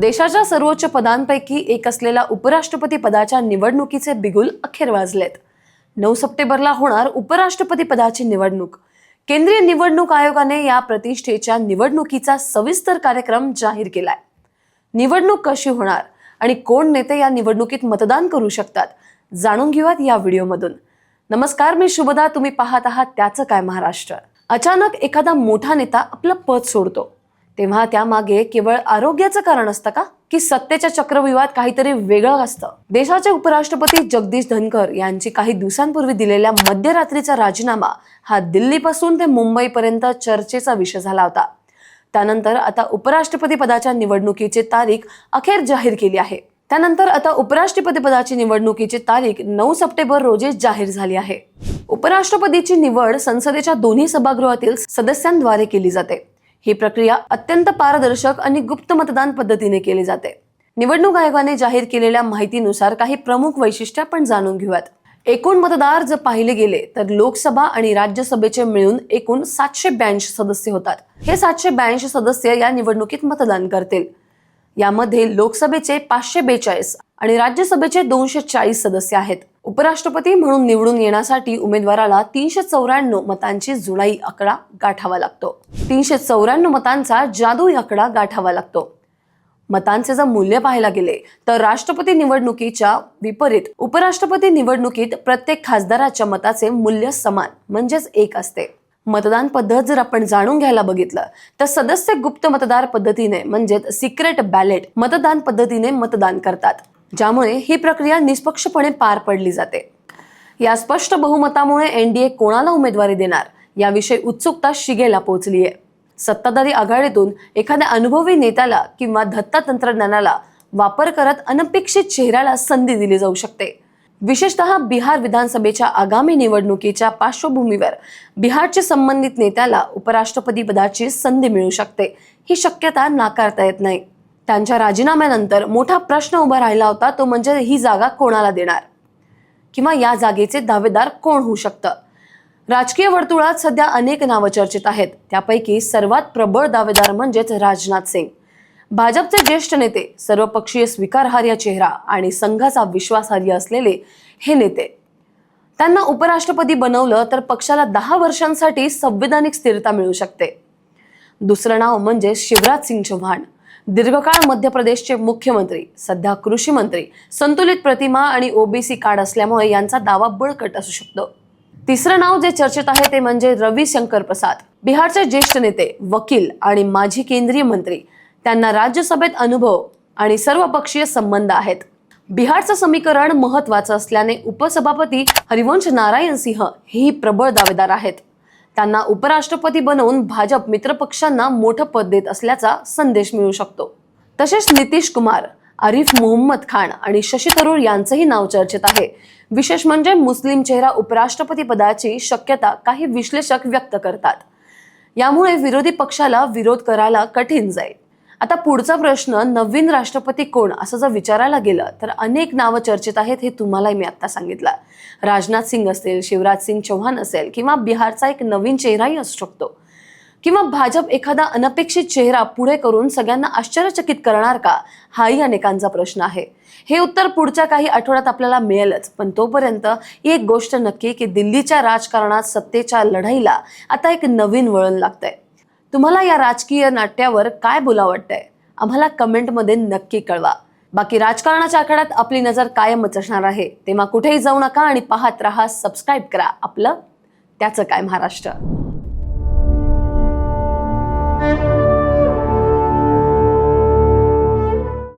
देशाच्या सर्वोच्च पदांपैकी एक असलेल्या उपराष्ट्रपती पदाच्या निवडणुकीचे बिगुल अखेर वाजलेत. नऊ सप्टेंबरला होणार उपराष्ट्रपती पदाची निवडणूक. केंद्रीय निवडणूक आयोगाने या प्रतिष्ठेच्या निवडणुकीचा सविस्तर कार्यक्रम जाहीर केलाय. निवडणूक कशी होणार आणि कोण नेते या निवडणुकीत मतदान करू शकतात जाणून घेऊयात या व्हिडिओमधून. नमस्कार मी शुभदा. तुम्ही पाहत आहात त्याचं काय महाराष्ट्र. अचानक एखादा मोठा नेता आपलं पद सोडतो. तेव्हा त्यामागे केवळ आरोग्याचं कारण असतं का? की सत्तेच्या चक्रव्यूहात काहीतरी वेगळं असतं? देशाचे उपराष्ट्रपती जगदीश धनकर यांची काही दिवसांपूर्वी दिलेल्या मध्यरात्रीचा राजीनामा हा दिल्लीपासून ते मुंबईपर्यंत चर्चेचा विषय झाला होता. त्यानंतर आता उपराष्ट्रपती पदाच्या निवडणुकीची तारीख अखेर जाहीर केली आहे. त्यानंतर आता उपराष्ट्रपती पदाची निवडणुकीची तारीख नऊ सप्टेंबर रोजी जाहीर झाली आहे. उपराष्ट्रपतीची निवड संसदेच्या दोन्ही सभागृहातील सदस्यांद्वारे केली जाते. ही प्रक्रिया अत्यंत पारदर्शक आणि गुप्त मतदान पद्धतीने केली जाते. निवडणूक आयोगाने जाहीर केलेल्या माहितीनुसार काही प्रमुख वैशिष्ट्य आपण जाणून घेऊयात. एकूण मतदार जर पाहिले गेले तर लोकसभा आणि राज्यसभेचे मिळून एकूण सातशे ब्याऐंशी सदस्य होतात. हे सातशे ब्याऐंशी सदस्य या निवडणुकीत मतदान करतील. यामध्ये लोकसभेचे पाचशे बेचाळीस आणि राज्यसभेचे दोनशे चाळीस सदस्य आहेत. उपराष्ट्रपती म्हणून निवडून येण्यासाठी उमेदवाराला तीनशे चौऱ्याण्णव मतांची जुळाई आकडा गाठावा लागतो. तीनशे चौऱ्याण्णव मतांचा जादुई आकडा गाठावा लागतो. मतांचे जर मूल्य पाहायला गेले तर राष्ट्रपती निवडणुकीच्या विपरीत उपराष्ट्रपती निवडणुकीत प्रत्येक खासदाराच्या मताचे मूल्य समान म्हणजेच एक असते. मतदान पद्धत जर आपण जाणून घ्यायला बघितलं तर सदस्य गुप्त मतदार पद्धतीने म्हणजेच सिक्रेट बॅलेट मतदान पद्धतीने मतदान करतात. ज्यामुळे ही प्रक्रिया निष्पक्षपणे पार पडली जाते. या स्पष्ट बहुमतामुळे एनडीए कोणाला उमेदवारी देणार? याविषयी उत्सुकता शिगेला पोहोचली आहे सत्ताधारी आघाडीतून एखाद्या अनुभवी नेत्याला किंवा दत्ता तंत्रज्ञानाला वापर करत अनपेक्षित चेहऱ्याला संधी दिली जाऊ शकते. विशेषतः बिहार विधानसभेच्या आगामी निवडणुकीच्या पार्श्वभूमीवर बिहारचे संबंधित नेत्याला उपराष्ट्रपती पदाची संधी मिळू शकते. ही शक्यता नाकारता येत नाही. त्यांच्या राजीनाम्यानंतर मोठा प्रश्न उभा राहिला होता तो म्हणजे ही जागा कोणाला देणार? किंवा या जागेचे दावेदार कोण होऊ शकतं? राजकीय वर्तुळात सध्या अनेक नावं चर्चेत आहेत. त्यापैकी सर्वात प्रबळ दावेदार म्हणजेच राजनाथ सिंग. भाजपचे ज्येष्ठ नेते सर्वपक्षीय स्वीकारहार्य चेहरा आणि संघाचा विश्वासार्ह असलेले हे नेते. त्यांना उपराष्ट्रपती बनवलं तर पक्षाला दहा वर्षांसाठी संविधानिक स्थिरता मिळू शकते. दुसरं नाव म्हणजे शिवराज सिंग चौहान. दीर्घकाळ मध्य प्रदेशचे मुख्यमंत्री सध्या कृषी मंत्री संतुलित प्रतिमा आणि ओबीसी कार्ड असल्यामुळे यांचा दावा बळकट असू शकतो. तिसरं नाव जे चर्चेत आहे ते म्हणजे रविशंकर प्रसाद. बिहारचे ज्येष्ठ नेते वकील आणि माजी केंद्रीय मंत्री त्यांना राज्यसभेत अनुभव आणि सर्वपक्षीय संबंध आहेत. बिहारचं समीकरण महत्वाचं असल्याने उपसभापती हरिवंश नारायण सिंह हेही प्रबळ दावेदार आहेत. त्यांना उपराष्ट्रपती बनवून भाजप मित्रपक्षांना मोठं पद देत असल्याचा संदेश मिळू शकतो. तसेच नितीश कुमार आरिफ मोहम्मद खान आणि शशी थरूर यांचंही नाव चर्चेत आहे. विशेष म्हणजे मुस्लिम चेहरा उपराष्ट्रपती पदाची शक्यता काही विश्लेषक व्यक्त करतात. यामुळे विरोधी पक्षाला विरोध करायला कठीण जाईल. आता पुढचा प्रश्न नवीन राष्ट्रपती कोण? असं जर विचारायला गेलं तर अनेक नावं चर्चेत आहेत हे तुम्हालाही मी आत्ता सांगितलं. राजनाथ सिंग असेल शिवराज सिंग चौहान असेल किंवा बिहारचा एक नवीन चेहराही असू शकतो. किंवा भाजप एखादा अनपेक्षित चेहरा पुढे करून सगळ्यांना आश्चर्यचकित करणार का? हाही अनेकांचा प्रश्न आहे. हे उत्तर पुढच्या काही आठवड्यात आपल्याला मिळेलच पण तोपर्यंत एक गोष्ट नक्की की दिल्लीच्या राजकारणात सत्तेच्या लढाईला आता एक नवीन वळण लागतंय. तुम्हाला या राजकीय नाट्यावर काय बोला वाटतंय? आम्हाला कमेंटमध्ये नक्की कळवा. बाकी राजकारणाच्या आखाड्यात आपली नजर कायमच असणार आहे. तेव्हा कुठेही जाऊ नका आणि पाहत राहा सबस्क्राईब करा आपलं त्याचं काय महाराष्ट्र.